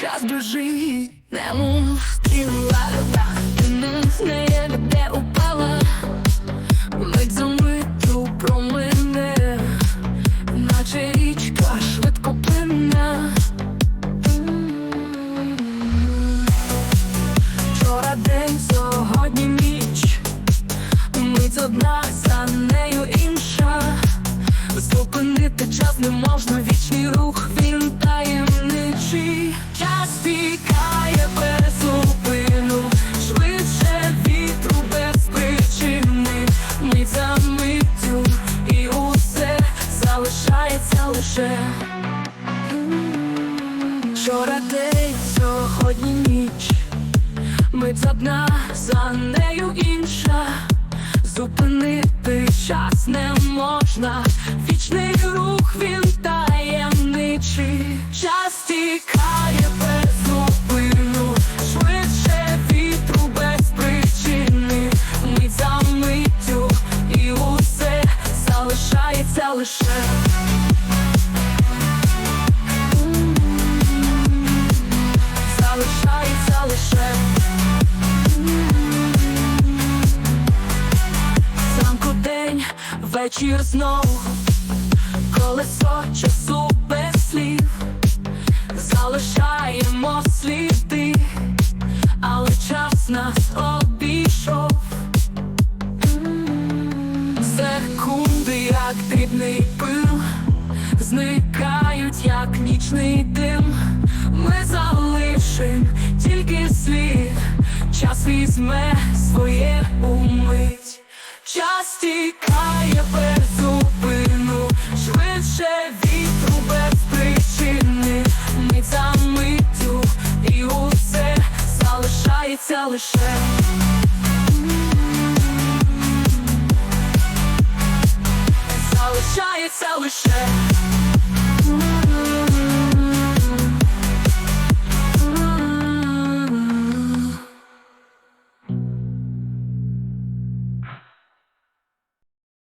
Час біжить, немов стріла Ти не знає, де упала. Мить за миттю промине. Наче річка швидко плине. Вчора день, сьогодні ніч. Мить одна, не можна, вічний рух, він таємничий. Час тікає без швидше вітру без причини. Мить за миттю і усе залишається лише. Вчора день, сьогодні ніч. Мить одна, за нею інша. Зупинити час не можна, залишається лише. Залишається лише. Зранку день, вечір знову, колесо часу без слів, залишаємо сліди, але час нас Секунди, як дрібний пил, зникають, як нічний дим. Ми залишим тільки слід, час візьме своє умить. Час тікає без зупину, швидше вітру без причини, мить за миттю і усе залишається лише. so ashamed.